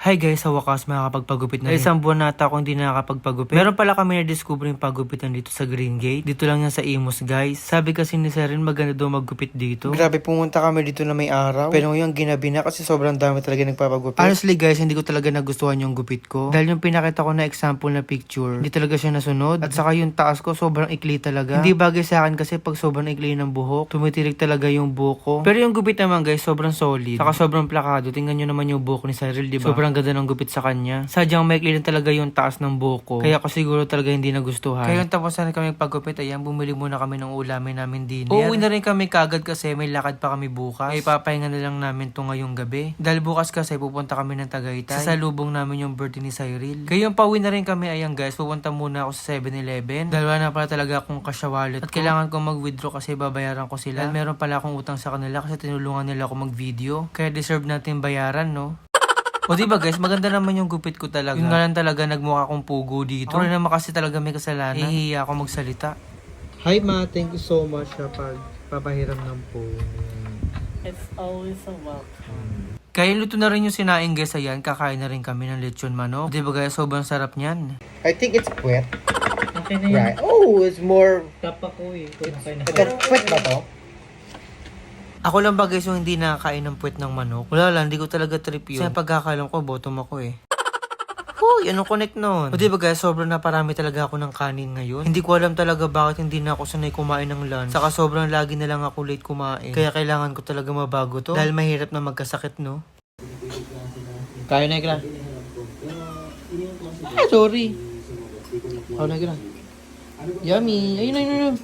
Hi guys, sa wakas makakapagpagupit na rin. Isang buwan nata akong hindi nakakapagpagupit. Meron pala kami na-discover yung pagupitan dito sa Green Gate. Dito lang yan sa Imus guys. Sabi kasi ni Seren maganda daw maggupit dito. Grabe, pumunta kami dito na may araw. Pero ngayon ginabi na kasi sobrang dami talaga nagpapagupit. Honestly guys, hindi ko talaga nagustuhan yung gupit ko. Dahil yung pinakita ko na example na picture, hindi talaga siya nasunod. At saka yung taas ko, sobrang ikli talaga. Hindi bagay sa akin kasi pag sobrang ikli ng buhok, tumitirik talaga yung buhok ko. Pero yung gupit naman guys, sobrang solid. Saka sobrang plakado. Tingnan nyo naman yung buhok ni Cyril, di ba? Sobrang ganda ng gupit sa kanya. Sadyang maikli lang talaga yung taas ng buhok ko. Kaya ko siguro talaga hindi nagustuhan. Kaya yung tapos na kami paggupit, ayan, bumili muna kami ng ulamin namin dinner. Uuwi na rin kami kagad kasi may lakad pa kami bukas. Ay papahinga na lang namin to ngayong gabi. Dahil bukas kasi pupunta kami ng Tagaytay. Sasalubong namin yung birthday ni Cyril. Kaya yung pauwi na rin kami, ayan guys, pupunta muna ako sa 7-Eleven. Dahil wala na pala talaga akong cash sa wallet At kailangan kong mag-withdraw kasi babayaran ko sila. Dahil meron pala akong utang sa kanila kasi tinulungan nila ako mag-video. Kaya deserve natin bayaran, no? O di ba guys, maganda naman yung gupit ko talaga. Yung nga lang talaga nagmukha akong pugo dito. Ako naman kasi talaga may kasalanan. Hihiya ako magsalita. Hi ma, thank you so much sa pagpapahiram ng phone. It's always a welcome. Kaya luto na rin yung sinaing guys, ayan, kakain na rin kami ng lechon manok. Di ba guys, sobrang sarap niyan. I think it's puwet. Okay na yun. Right. Oh, it's more... Tapa ko eh. Okay na. Ito, puwet ba to? Ako lang ba guys yung hindi nakakain ng puwet ng manok? Wala lang, hindi ko talaga trip yun. Kasi pagkakalam ko, bottom ako eh. Huy, anong connect nun? O diba guys, sobrang naparami talaga ako ng kanin ngayon. Hindi ko alam talaga bakit hindi na ako sanay kumain ng lunch. Saka sobrang lagi na lang ako late kumain. Kaya kailangan ko talaga mabago to. Dahil mahirap na magkasakit, no? Kaya na ikla. Ah, sorry. Kaya na ikla. Yummy. Ayun, ayun, ayun.